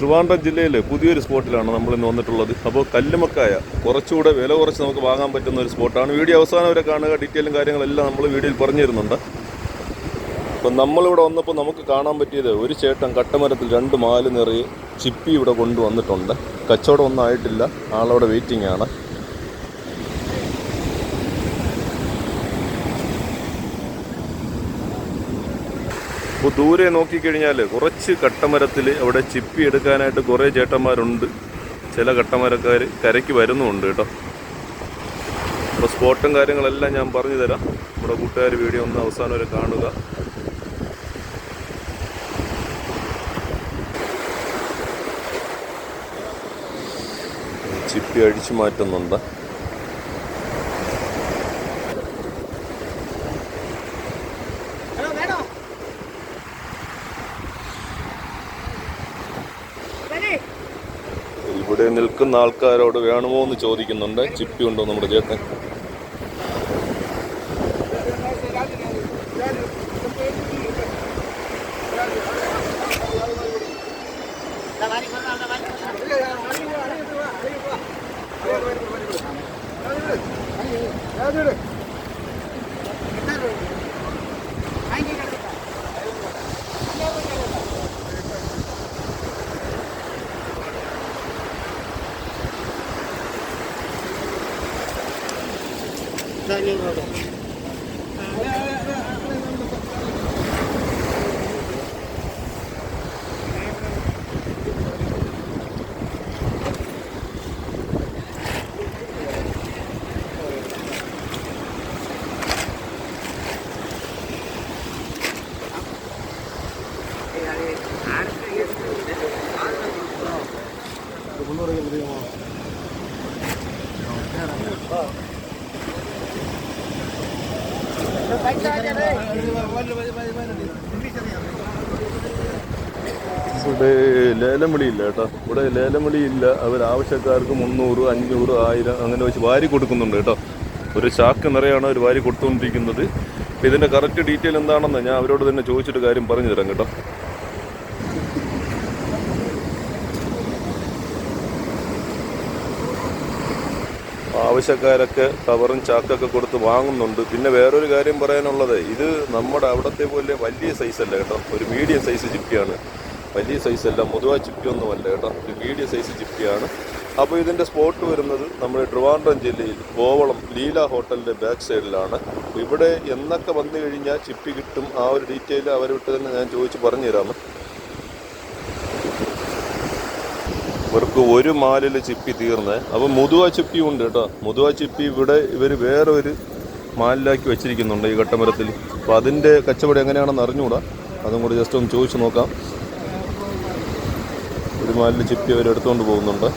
ട്രിവാൻഡ്രം ജില്ലയിൽ പുതിയൊരു സ്പോട്ടിലാണ് നമ്മൾ ഇന്ന് വന്നിട്ടുള്ളത്. അപ്പോൾ കല്ലുമക്കായ കുറച്ചുകൂടെ വില കുറച്ച് നമുക്ക് വാങ്ങാൻ പറ്റുന്ന ഒരു സ്പോട്ടാണ്. വീഡിയോ അവസാനം വരെ കാണുക. ഡീറ്റെയിലും കാര്യങ്ങളെല്ലാം നമ്മൾ വീഡിയോയിൽ പറഞ്ഞു തരുന്നുണ്ട്. അപ്പം നമ്മളിവിടെ വന്നപ്പോൾ നമുക്ക് കാണാൻ പറ്റിയത് ഒരു ചേട്ടൻ കട്ടമരത്തിൽ രണ്ട് മാൽ നിറയെ ചിപ്പി ഇവിടെ കൊണ്ടുവന്നിട്ടുണ്ട്. കച്ചവടം ഒന്നും ആയിട്ടില്ല. ആളവിടെ വെയിറ്റിംഗ് ആണ്. അപ്പോൾ ദൂരെ നോക്കിക്കഴിഞ്ഞാൽ കുറച്ച് കട്ടമരത്തിൽ അവിടെ ചിപ്പി എടുക്കാനായിട്ട് കുറേ ചേട്ടന്മാരുണ്ട്. ചില കട്ടമരക്കാർ കരയ്ക്ക് വരുന്നുണ്ട് കേട്ടോ. അപ്പോൾ സ്പോട്ടും കാര്യങ്ങളെല്ലാം ഞാൻ പറഞ്ഞു തരാം. നമ്മുടെ കൂട്ടുകാർ വീഡിയോ ഒന്ന് അവസാനം വരെ കാണുക. ചിപ്പി അഴിച്ചു മാറ്റുന്നുണ്ട്. ഇവിടെ നിൽക്കുന്ന ആൾക്കാരോട് വേണമോ എന്ന് ചോദിക്കുന്നുണ്ട്. ചിപ്പി ഉണ്ടോ നമ്മുടെ ചേട്ടൻ? ദാ അഞ്ഞൂറ് രൂപ. പൈസ ആചാരേ. ഇവിടെ ലേലം വിളിയില്ല കേട്ടോ. ഇവിടെ ലേലം വിളിയില്ല അവർ ആവശ്യക്കാർക്ക് മുന്നൂറ് അഞ്ഞൂറ് ആയിരം അങ്ങനെ വെച്ച് വാരി കൊടുക്കുന്നുണ്ട് കേട്ടോ. ഒരു ചാക്ക് നിറയാണ് അവർ വാരി കൊടുത്തുകൊണ്ടിരിക്കുന്നത്. ഇതിന്റെ കറക്റ്റ് ഡീറ്റെയിൽ എന്താണെന്ന് ഞാൻ അവരോട് തന്നെ ചോദിച്ചിട്ട് കാര്യം പറഞ്ഞു തരാം കേട്ടോ. ആവശ്യക്കാരൊക്കെ കവറും ചാക്കൊക്കെ കൊടുത്ത് വാങ്ങുന്നുണ്ട്. പിന്നെ വേറൊരു കാര്യം പറയാനുള്ളത് ഇത് നമ്മുടെ അവിടത്തെ പോലെ വലിയ സൈസല്ല അല്ല കേട്ടോ. ഒരു മീഡിയം സൈസ് ചിപ്പിയാണ് വലിയ സൈസല്ല അല്ല മുതുവ ചിപ്പിയൊന്നുമല്ല കേട്ടോ. ഒരു മീഡിയം സൈസ് ചിപ്പിയാണ് അപ്പോൾ ഇതിന്റെ സ്പോട്ട് വരുന്നത് നമ്മുടെ ട്രിവാൻഡ്രം ജില്ലയിൽ കോവളം ലീല ഹോട്ടലിന്റെ ബാക്ക് സൈഡിലാണ് ഇവിടെ എന്നൊക്കെ വന്നു കഴിഞ്ഞാൽ ചിപ്പി കിട്ടും. ആ ഒരു ഡീറ്റെയിൽ അവരോട്ട് തന്നെ ഞാൻ ചോദിച്ച് പറഞ്ഞു ഇവർക്ക് ഒരു മാലിൽ ചിപ്പി തീർന്ന്. അപ്പോൾ മുതുവ ചിപ്പി ഉണ്ട് കേട്ടോ. മുതുവ ചിപ്പി ഇവിടെ ഇവർ വേറെ ഒരു മാലിലാക്കി വെച്ചിരിക്കുന്നുണ്ട് ഈ ഘട്ടമരത്തിൽ അപ്പോൾ അതിന്റെ കച്ചവടം എങ്ങനെയാണെന്ന് അറിഞ്ഞുകൂടാ അതും കൂടി ജസ്റ്റ് ഒന്ന് ചോദിച്ചു നോക്കാം. ഒരു മാലിൽ ചിപ്പി അവർ എടുത്തുകൊണ്ട് പോകുന്നുണ്ട്.